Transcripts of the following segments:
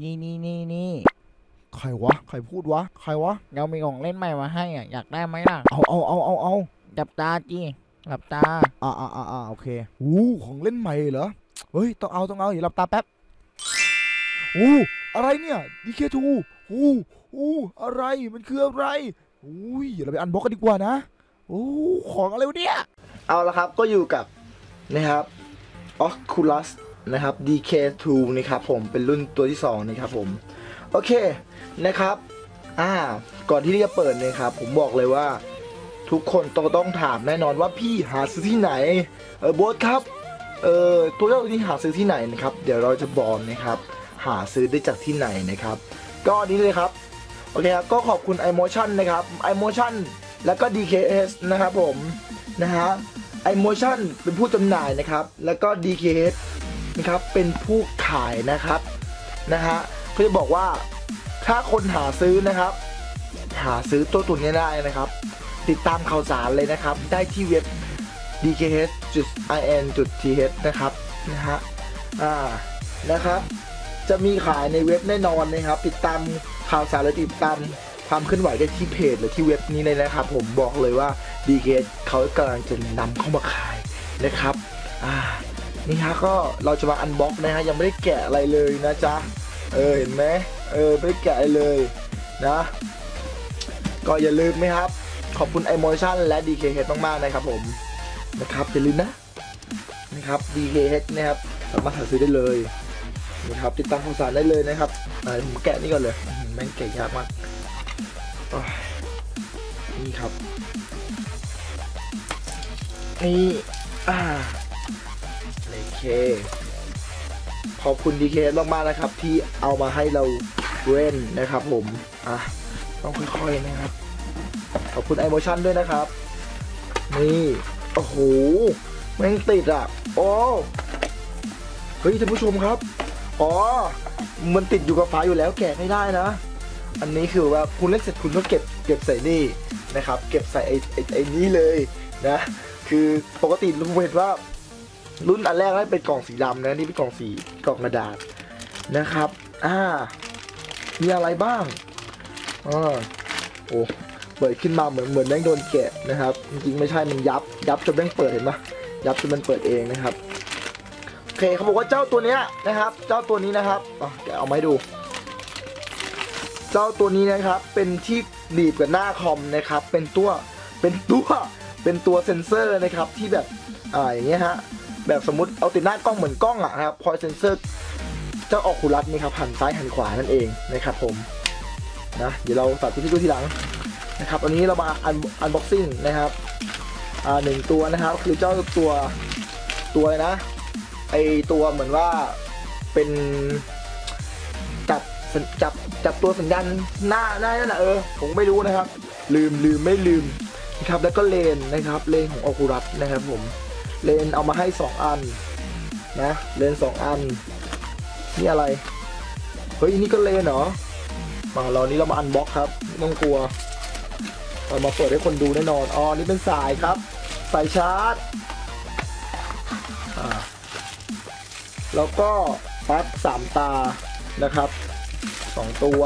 นี่นี่นี่นี่ใครวะ ใครพูดวะ ใครวะ เรามีของเล่นใหม่มาให้อะ อยากได้ไหมล่ะ เอาเอาเอาเอาเอาจับตาจีหลับตา อ่าอ่าอ่าอ่าโอเคอู้ของเล่นใหม่เหรอ เฮ้ย ต้องเอา ต้องเอาอย่าหลับตาแป๊บอู้อะไรเนี่ยดีเคทูอู้อู้อะไร มันคืออะไรอุ้ยเดี๋ยวเราไปอันบ็อกกันดีกว่านะโอ้ของอะไรวะเนี่ย เอาละครับ ก็อยู่กับนะครับ Oculus นะครับ DK2 นะครับผมเป็นรุ่นตัวที่ 2 นะครับผม โอเคนะครับอ่าก่อนที่จะเปิดนะครับ ผมบอกเลยว่า ทุกคนต้องต้องถามแน่นอนว่าพี่หาซื้อที่ไหน เออโบสครับ เออตัวเจ้าตัวนี้หาซื้อที่ไหนนะครับ เดี๋ยวเราจะบอกนะครับ หาซื้อได้จากที่ไหนนะครับ ก็นนี้เลยครับ โอเคครับ ก็ขอบคุณ iMotion นะครับ iMotion แล้วก็ DKS นะครับผม นะฮะ iMotion เป็นผู้จำหน่ายนะครับ แล้วก็ DKS นะครับเป็นผู้ขายนะครับนะฮะเขาจะบอกว่าถ้าคนหาซื้อนะครับ หาซื้อตัวตัวนี้ได้นะครับ ติดตามข่าวสารเลยนะครับ ได้ที่เว็บ dkh.in.th นะครับนะฮะอ่านะครับ จะมีขายในเว็บแน่นอนนะครับ ติดตามข่าวสารและติดตามความเคลื่อนไหวได้ที่เพจหรือที่เว็บนี้เลยนะครับ ผมบอกเลยว่า DKH เขากำลังจะนำเข้ามาขายนะครับอ่า นี่ฮะก็เราจะมาอันบ็อกนะฮะยังไม่ได้แกะอะไรเลยนะจ๊ะเออเห็นไหมเออไม่ได้แกะเลยนะ ก็อย่าลืมนะครับ ขอบคุณ iMotion และ DKH มากๆนะครับผมนะครับอย่าลืมนะนะครับ DKH นะครับสามารถหาซื้อได้เลยนะครับติดตามข่าวสารได้เลยนะครับอ่าผมแกะนี่ก่อนเลยแม่งแกะยากมากนี่ครับนี่อ่า คขอบคุณ DKH มากๆนะครับ ที่เอามาให้เราเล่นนะครับ ผมอะต้องค่อยๆนะครับ ขอบคุณ iMotion ด้วยนะครับ นี่โอ้โหแม่งติดอะโอ้เฮ้ยท่านผู้ชมครับอ๋อมันติดอยู่กับฝาอยู่แล้วแกะไม่ได้นะ อันนี้คือว่าคุณเล่นเสร็จคุณก็เก็บเก็บใส่นี่นะครับ เก็บใส่ไอ้ไอ้ไอ้นี้เลยนะ คือปกติผมเห็นว่า รุ่นอันแรกนั้นเป็นกล่องสีดำนะนี่เป็นกล่องสีกล่องกระดาษนะครับอ่ามีอะไรบ้างอ่าโอ้เปิดขึ้นมาเหมือนเหมือนแม่งโดนแกะนะครับ จริงๆไม่ใช่มันยับยับจนแม่งเปิดเห็นปะยับจนมันเปิดเองนะครับโอเคเขาบอกว่าเจ้าตัวเนี้ยนะครับ เจ้าตัวนี้นะครับอะแกเอามาให้ดู เจ้าตัวนี้นะครับ เป็นที่ดีบกับหน้าคอมนะครับ เป็นตัวเป็นตัวเป็นตัวเซ็นเซอร์นะครับที่แบบอ่าอย่างเงี้ยฮะ แบบสมมติเอาติดหน้ากล้องเหมือนกล้องอะนะครับพอเซนเซอร์เจ้าออกคูลัสนี่ครับหันซ้ายหันขวานั่นเองนะครับผมนะเดี๋ยวเราสาธิตให้ดูทีหลังนะครับวันนี้เรามาอันอันบ็อกซิ่งนะครับอ่าหนึ่งตัวนะครับคือเจ้าตัวตัวอะไรนะไอตัวเหมือนว่าเป็นจับจับจับตัวสัญญาณหน้าหน้านั่นนะเออผมไม่รู้นะครับ ลืมลืมไม่ลืมนะครับแล้วก็เลนนะครับเลนของอ c คู u ั s นะครับผม เลนเอามาให้สองอันนะเลนสองอัน นี่อะไร เฮ้ยนี่ก็เลนเหรอมาเรานี้เรามาอันบ็อกครับไม่ต้องกลัวเรามาเปิดให้คนดูแน่นอนอ๋อนี่เป็นสายครับสายชาร์จอ่าแล้วก็ปลั๊กสามตานะครับสองตัว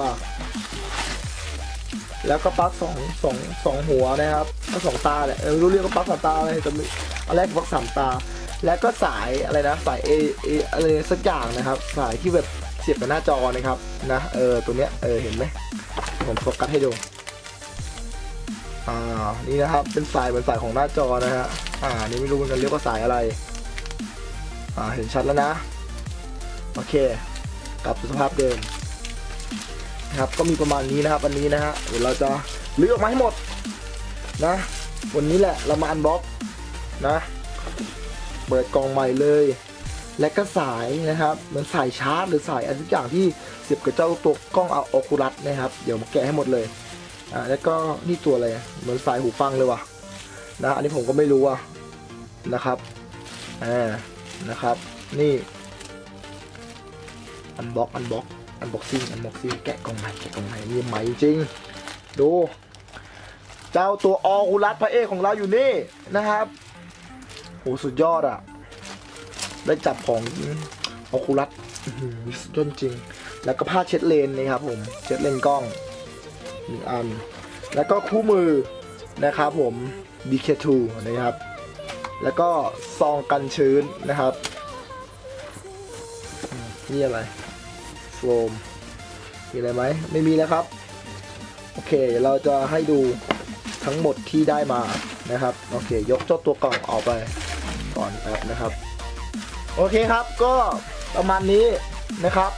แล้วก็ปลั๊กสองสองสองหัวนะครับก็สองตาแหละเออไม่รู้เรียกว่าปลั๊กสามตาอะไรแต่ อันแรกปลั๊กสามตา แล้วก็สายอะไรนะสายเอเออะไรสักอย่างนะครับ สายที่แบบเสียบกับหน้าจอนะครับนะเออตัวเนี้ยเออเห็นไหมผมโฟกัสให้ดูอ่านี่นะครับเป็นสายเหมือนสายของหน้าจอนะฮะอ่านี่ไม่รู้เหมือนกันเรียกว่าสายอะไรอ่าเห็นชัดแล้วนะโอเคกลับสภาพเดิมนะครับก็มีประมาณนี้นะครับวันนี้นะฮะเดี๋ยวเราจะลื้อออกมาให้หมดนะ วันนี้แหละเรามาอันบ็อก นะ เปิดกล่องใหม่เลย และก็สายนะครับ เหมือนสายชาร์จหรือสายอะไรทุกอย่างที่เสียบกับเจ้าตัวกล้องเอาโอคูลัสนะครับ เดี๋ยวมาแกะให้หมดเลย อ่า แล้วก็นี่ตัวอะไร เหมือนสายหูฟังเลยว่ะ นะ อันนี้ผมก็ไม่รู้อะนะครับ อ่า นะครับ นี่ อันบ็อกอันบ็อกอันบ็อกซิ่งอันบ็อกซิ่งแกะกล่องใหม่แกะกล่องใหม่นี่ใหม่จริง ดู เจ้าตัวออคูลัสพระเอกของเราอยู่นี่นะครับ โหสุดยอดอะ ได้จับของออคูลัสสุดยอดจริง แล้วก็ผ้าเช็ดเลนนะครับผม เช็ดเลนกล้องหนึ่งอัน แล้วก็คู่มือนะครับผม BK2 นะครับ แล้วก็ซองกันชื้นนะครับ นี่อะไรโฟม มีอะไรไหม ไม่มีแล้วครับ โอเค เราจะให้ดูทั้งหมดที่ได้มานะครับ โอเค ยกเจ้าตัวกล่องออกไป ก่อนแป๊บนะครับ โอเคครับก็ประมาณนี้นะครับ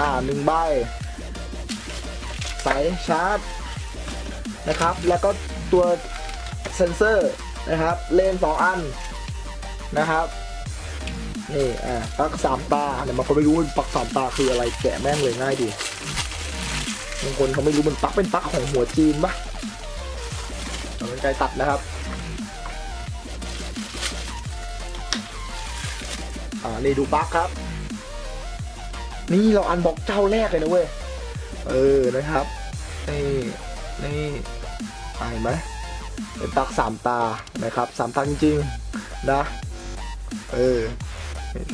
อ่าหนึ่งใบสายชาร์จนะครับ แล้วก็ตัวเซนเซอร์นะครับเลนสองอันนะครับนี่อ่าปักสามตาเนี่ยบางคนไม่รู้ปักสามตาคืออะไรแกะแม่งเลยง่ายดีบางคนเขาไม่รู้มันปักเป็นปักของหัวจีนปะเอาเป็นไกลตัดนะครับ อ่านี่ดูปลั๊กครับ นี่เราอันบอกเจ้าแรกเลยนะเว้ย เออนะครับ นี่นี่อ่าเห็นไหมเป็นปลั๊กสามตานะครับสามตาจริงๆนะ เออ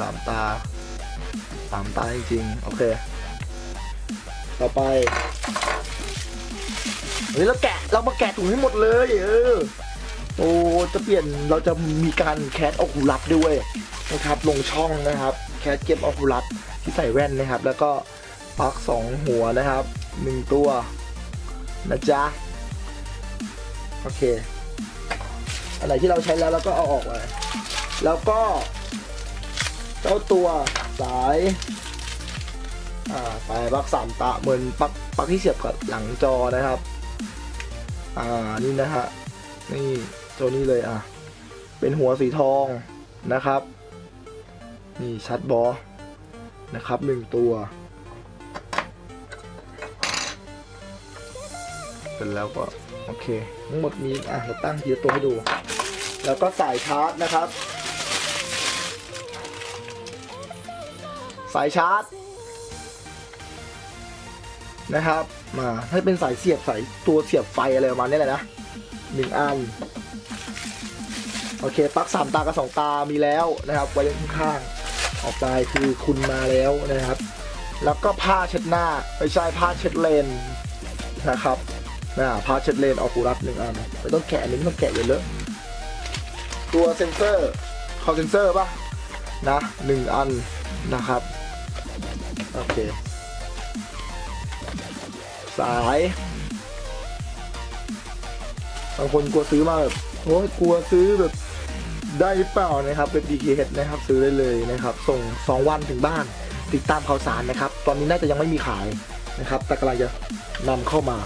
สามตาสามตาจริงๆ โอเค ต่อไปเฮ้ยเราแกะเรามาแกะถุงให้หมดเลย เออ โอ้จะเปลี่ยนเราจะมีการแคสออคูลัสด้วยนะครับลงช่องนะครับแคสเกมออคูลัสที่ใส่แว่นนะครับ แล้วก็ปลั๊กสองหัวนะครับหนึ่งตัวนะจ๊ะโอเคอันไหนที่เราใช้แล้วเราก็เอาออกไปแล้วก็เจ้าตัวสายอ่าสายปลั๊กสามตาเหมือนปลั๊กปลั๊กที่เสียบกับหลังจอนะครับ อ่านี่นะฮะนี่ ตัวนี้เลยอะ เป็นหัวสีทองนะครับ นี่ชัดบอนะครับหนึ่งตัว เสร็จแล้วก็โอเค ทั้งหมดมีอะเราตั้งทีละตัวให้ดู แล้วก็สายชาร์จนะครับ สายชาร์จนะครับ มาให้เป็นสายเสียบสายตัวเสียบไฟอะไรประมาณนี้แหละนะหนึ่งอัน โอเคปลั๊กสามตากับสองตามีแล้วนะครับ ไว้ข้างๆออกไปคือคุณมาแล้วนะครับ แล้วก็ผ้าเช็ดหน้าไม่ใช่ผ้าเช็ดเลนนะครับนะผ้าเช็ดเลนออคูรัสหนึ่งอันไม่ต้องแกะนี้ไม่ต้องแกะเยอะเลอะตัวเซนเซอร์คอเซนเซอร์ป่ะนะหนึ่งอันนะครับโอเคสายบางคนกลัวซื้อมาแบบโอ้ยกลัวซื้อแบบ ได้หรือเปล่านะครับเป็น DKH นะครับซื้อได้เลยนะครับ ส่ง 2 วันถึงบ้าน ติดตามข่าวสารนะครับ ตอนนี้น่าจะยังไม่มีขายนะครับ แต่กำลังจะนำเข้ามา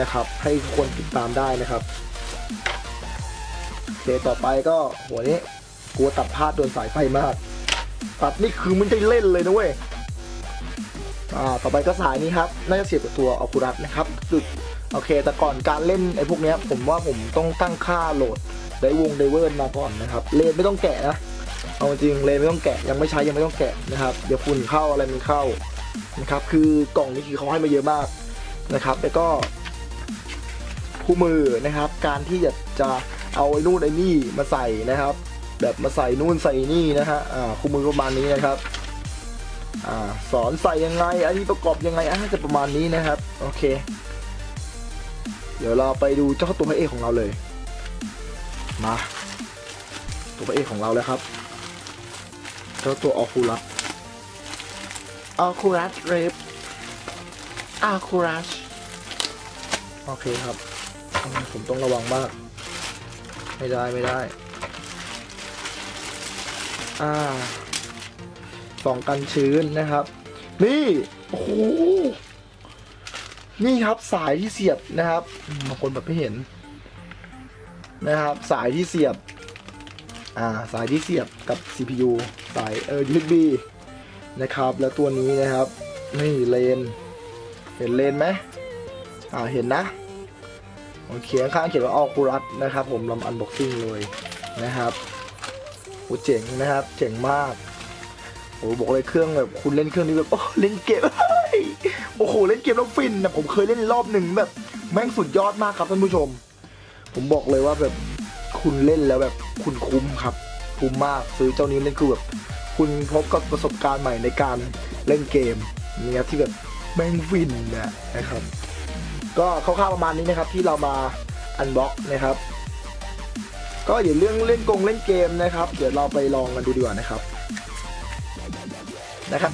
นะครับ ให้คนติดตามได้นะครับโอเคต่อไปก็หัวนี้กลัวตัดพลาดโดนสายไฟมาก ตัดนี่คือมันจะเล่นเลยนะเว้ยอ่าต่อไปก็สายนี้ครับน่าจะเสียบกับตัวออคูรัสนะครับจุดโอเค แต่ก่อนการเล่นไอ้พวกนี้ผมว่าผมต้องตั้งค่าโหลด ไดวงไดเวอร์มาก่อนนะครับเลนไม่ต้องแกะนะเอาจริงเลนไม่ต้องแกะยังไม่ใช้ยังไม่ต้องแกะนะครับเดี๋ยวฝุ่นเข้าอะไรมันเข้านะครับคือกล่องนี้คือเขาให้มาเยอะมากนะครับแล้วก็คู่มือนะครับ การที่จะจะเอาไอ้นู่นไอ้นี่มาใส่นะครับ แบบมาใส่นู่นใส่นี่นะฮะอ่าคู่มือประมาณนี้นะครับอ่าสอนใส่ยังไง อันนี้ประกอบยังไงอะจะประมาณนี้นะครับโอเค เดี๋ยวเราไปดูเจ้าตัวพระเอกของเราเลย มา ตัวพระเอกของเราแล้วครับเจ้าตัวออคูลัสออคูลัสเรฟอาคูลัสโอเคครับอืมผมต้องระวังมาก ไม่ได้ไม่ได้อ่าสองกันชื้นนะครับ นี่ โอ้โหนี่ครับสายที่เสียบนะครับอืมบางคนแบบไม่เห็น นะครับ สายที่เสียบ อ่า สายที่เสียบกับ CPU สายเออ USB นะครับ แล้วตัวนี้นะครับ นี่เลน เห็นเลนไหมอ่า เห็นนะโอเคข้างเขียนว่าออคูรัสนะครับ ผมลำอันบ็อกซิ่งเลยนะครับโอ้เจ๋งนะครับ เจ๋งมากโอ้บอกเลยเครื่องแบบคุณเล่นเครื่องนี้แบบโอ้เล่นเกมโอ้โหเล่นเกมแล้วฟินนะผมเคยเล่นรอบหนึ่งแบบ แม่งสุดยอดมากครับท่านผู้ชม ผมบอกเลยว่าแบบคุณเล่นแล้วแบบคุณคุ้มครับ คุ้มมากซื้อเจ้านี้เล่นคือแบบคุณพบกับประสบการณ์ใหม่ในการเล่นเกมนี่ครับที่แบบแม่งฟินนะนะครับ ก็คร่าวๆประมาณนี้นะครับที่เรามาอันบ็อกนะครับ ก็อย่าเรื่องเล่นกงเล่นเกมนะครับ เดี๋ยวเราไปลองกันดูดีกว่านะครับนะครับ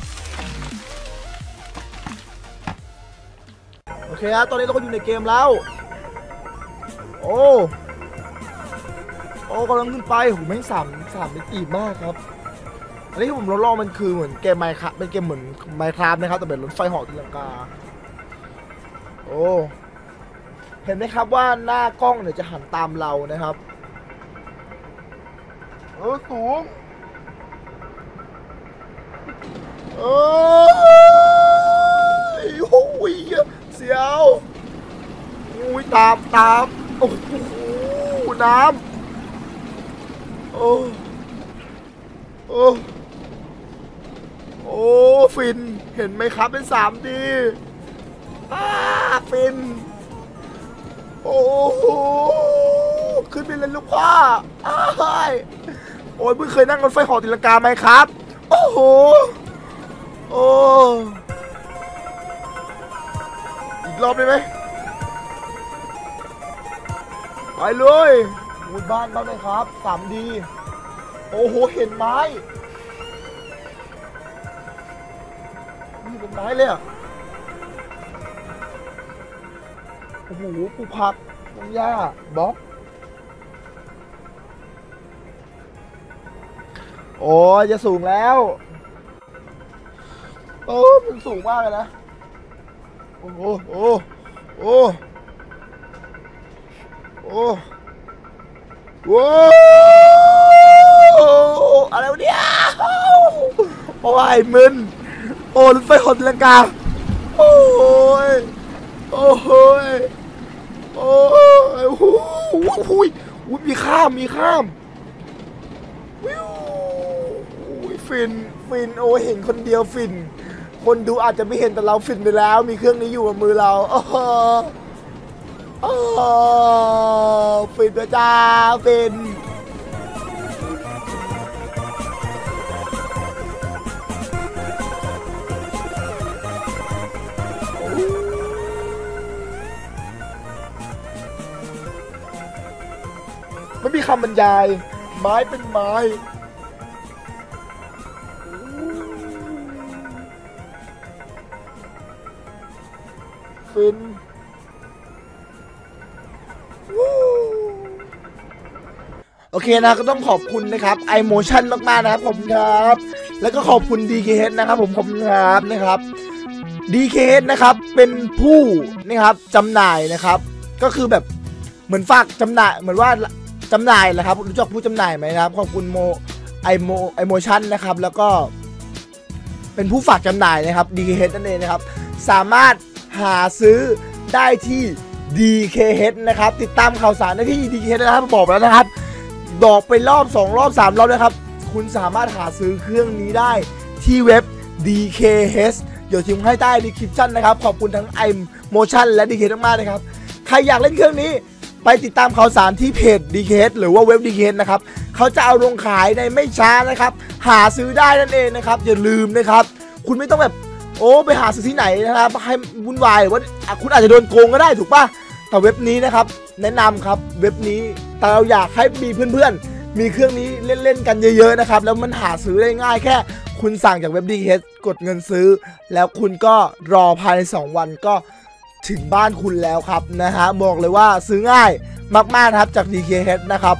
โอเคครับตอนนี้เราก็อยู่ในเกมแล้ว โอ้โอ้กำลังขึ้นไปโหแม่งสามสามมิติมากครับ อันนี้ที่ผมทดลองมันคือเหมือนเกมไมค์ครับเป็นเกมเหมือนไมค์ครับนะครับ แต่เป็นรถไฟหาะตีลังกา โอ้เห็นไหมครับว่าหน้ากล้องเนี่ยจะหันตามเรานะครับเออสูงเออโอ้ยเสียวอุ้ยตามตาม โอ้โหน้ำโอ้โอ้โอ้ฟินเห็นไหมครับเป็นสามดีอ้าฟิน โอ้โหขึ้นไปเลยลูกพ่ออ้ายโอ้ยเพิ่งเคยนั่งรถไฟหอตีลังกาไหมครับ โอ้โหโอ้อีกรอบได้ไหม ไปเลยมุดบ้านบ้านไหมครับสามดี โอ้โห เห็นไม้ นี่เป็นไม้เลยอะ โอ้โหปลูกผักต้นหญ้าบล็อก โอ้ยจะสูงแล้ว โอ้มันสูงมากเลยนะ โอ้โหโอ้โอ้ โอ้โว้อะไรวะเนี่ยโอ้ยมึนโอ้รถไฟหดลังกาโอ้ยโอ้โหยโอ้ยโอ้โหโอ้โหโอ้ยมีข้ามมีข้ามวิวฟินฟินโอ้เห็นคนเดียวฟิน คนดูอาจจะไม่เห็นแต่เราฟินไปแล้ว มีเครื่องนี้อยู่กับมือเราโอ้ โอ้ฟินประจ้าฟินไม่มีคำบรรยาย ไม้เป็นไม้ฟิน โอเคนะก็ต้องขอบคุณนะครับ iMotion มากๆนะครับผมครับ แล้วก็ขอบคุณ DKH นะครับ ผมขอบคุณครับนะครับ DKH นะครับเป็นผู้นะครับจำหน่ายนะครับ ก็คือแบบเหมือนฝากจำหน่ายเหมือนว่าจำหน่ายแหละครับรู้จักผู้จำหน่ายไหมนะครับ ขอบคุณโมไอโมไอโมชั่นนะครับ แล้วก็ เป็นผู้ฝากจำหน่ายนะครับ DKH นั่นเองนะครับ สามารถหาซื้อได้ที่ DKH นะครับ ติดตามข่าวสารได้ที่ DKH นะครับบอกแล้วนะครับบอกไปรอบ 2 รอบ 3 รอบนะครับ คุณสามารถหาซื้อเครื่องนี้ได้ที่เว็บ DKH เดี๋ยวทิ้งให้ใต้ดีคริปชั่นนะครับ ขอบคุณทั้ง iMotion และ DKH มากๆนะครับ ใครอยากเล่นเครื่องนี้ไปติดตามข่าวสารที่เพจ DKH หรือว่าเว็บ DKH นะครับเขาจะเอาลงขายในไม่ช้านะครับ หาซื้อได้นั่นเองนะครับ อย่าลืมนะครับ คุณไม่ต้องแบบโอ้ ไปหาซื้อที่ไหนนะครับให้วุ่นวายว่าคุณอาจจะโดนโกงก็ได้ถูกปะ แต่เว็บนี้นะครับแนะนำครับเว็บนี้แต่เราอยากให้มีเพื่อนๆ มีเครื่องนี้เล่นๆกันเยอะๆนะครับแล้วมันหาซื้อได้ง่ายแค่ คุณสั่งจากเว็บดีเกดเงินซื้อ แล้วคุณก็รอภายใน 2 วันก็ถึงบ้านคุณแล้วครับนะฮะบอกเลยว่าซื้อง่ายมากๆครับจาก DKH นะครับ